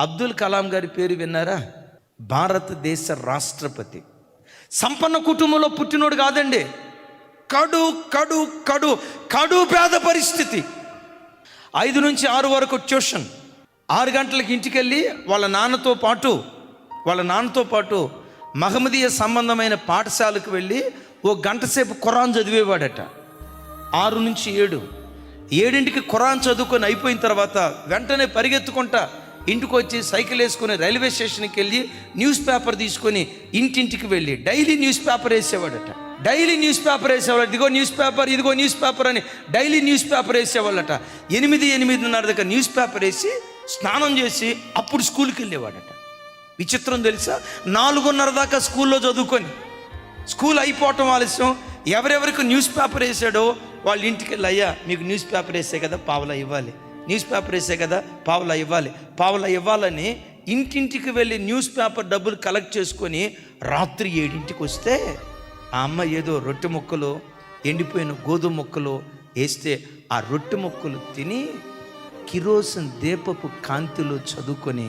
అబ్దుల్ కలాం గారి పేరు విన్నారా? భారతదేశ రాష్ట్రపతి. సంపన్న కుటుంబంలో పుట్టినోడు కాదండి. కడు కడు కడు కడు పేద పరిస్థితి. ఐదు నుంచి ఆరు వరకు ట్యూషన్. ఆరు గంటలకు ఇంటికి వెళ్ళి వాళ్ళ నాన్నతో పాటు వాళ్ళ నాన్నతో పాటు మహమ్మదీయ సంబంధమైన పాఠశాలకు వెళ్ళి ఓ గంట సేపు ఖురాన్ చదివేవాడట. ఆరు నుంచి ఏడు. ఏడింటికి ఖురాన్ చదువుకొని అయిపోయిన తర్వాత వెంటనే పరిగెత్తుకుంటా ఇంటికి వచ్చి సైకిల్ వేసుకొని రైల్వే స్టేషన్కి వెళ్ళి న్యూస్ పేపర్ తీసుకొని ఇంటింటికి వెళ్ళి డైలీ న్యూస్ పేపర్ వేసేవాడట డైలీ న్యూస్ పేపర్ వేసేవాడు ఇదిగో న్యూస్ పేపర్ ఇదిగో న్యూస్ పేపర్ అని డైలీ న్యూస్ పేపర్ వేసేవాళ్ళట. ఎనిమిది ఎనిమిదిన్నర దగ్గర న్యూస్ పేపర్ వేసి స్నానం చేసి అప్పుడు స్కూల్కి వెళ్ళేవాడట విచిత్రం తెలుసా? నాలుగున్నర దాకా స్కూల్లో చదువుకొని స్కూల్ అయిపోవటం ఆలస్యం. ఎవరెవరికి న్యూస్ పేపర్ వేసాడో వాళ్ళ ఇంటికి వెళ్ళి అయ్యా మీకు న్యూస్ పేపర్ వేసే కదా పావలా ఇవ్వాలి. న్యూస్ పేపర్ వేసే కదా పావులా ఇవ్వాలి. పావులా ఇవ్వాలని ఇంటింటికి వెళ్ళి న్యూస్ పేపర్ డబ్బులు కలెక్ట్ చేసుకొని రాత్రి ఏడింటికి వస్తే ఆ అమ్మ ఏదో రొట్టె ముక్కలు ఎండిపోయిన గోధుమ ముక్కలు వేస్తే ఆ రొట్టె ముక్కలు తిని కిరోసిన్ దీపపు కాంతిలో చదువుకొని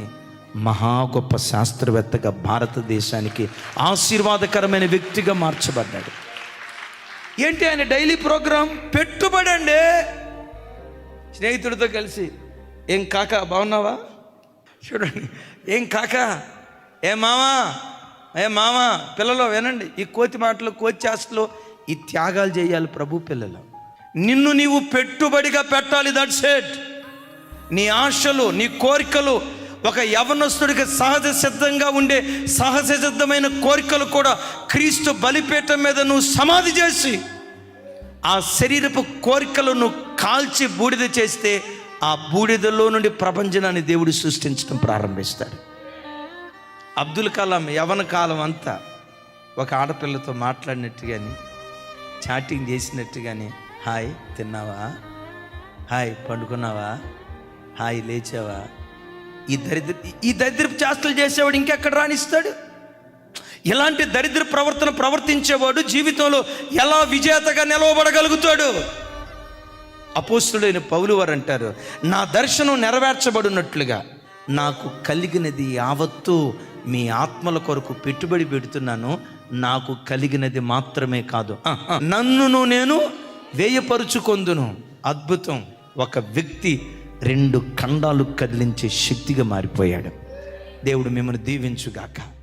మహా గొప్ప శాస్త్రవేత్తగా భారతదేశానికి ఆశీర్వాదకరమైన వ్యక్తిగా మార్చబడ్డాడు. ఏంటి ఆయన డైలీ ప్రోగ్రాం పెట్టుబడి అండి స్నేహితుడితో కలిసి ఏం కాక బాగున్నావా? చూడండి. ఏం కాక? ఏ మామా? ఏ మామా? పిల్లలు వినండి. ఈ కోతి మాటలు కోతి చేష్టలు ఈ త్యాగాలు చేయాలి ప్రభు పిల్లలు. నిన్ను నీవు పెట్టుబడిగా పెట్టాలి దట్ సెట్ నీ ఆశలు నీ కోరికలు ఒక యవనస్తుడికి సహజ సిద్ధంగా ఉండే సహజ సిద్ధమైన కోరికలు కూడా క్రీస్తు బలిపీఠం మీద నువ్వు సమాధి చేసి ఆ శరీరపు కోరికలను కాల్చి బూడిద చేస్తే ఆ బూడిదలో నుండి ప్రపంచనాన్ని దేవుడు సృష్టించడం ప్రారంభిస్తాడు. అబ్దుల్ కలాం యవన కాలం అంతా ఒక ఆడపిల్లతో మాట్లాడినట్టు కానీ చాటింగ్ చేసినట్టు కానీ హాయ్ తిన్నావా? హాయ్ పండుకున్నావా? హాయ్ లేచావా? ఈ దరిద్ర ఈ దరిద్ర చేష్టలు చేసేవాడు ఇంకెక్కడ రాణిస్తాడు? ఇలాంటి దరిద్ర ప్రవర్తన ప్రవర్తించేవాడు జీవితంలో ఎలా విజేతగా నిలవబడగలుగుతాడు? అపోస్తుడైన పౌలు వారు అంటారు నా దర్శనం నెరవేర్చబడినట్లుగా నాకు కలిగినది యావత్తు మీ ఆత్మల కొరకు పెట్టుబడి పెడుతున్నాను నాకు కలిగినది మాత్రమే కాదు. నన్నును నేను వేయపరుచుకొందును. అద్భుతం. ఒక వ్యక్తి రెండు ఖండాలు కదిలించే శక్తిగా మారిపోయాడు. దేవుడు మిమ్మల్ని దీవించుగాక.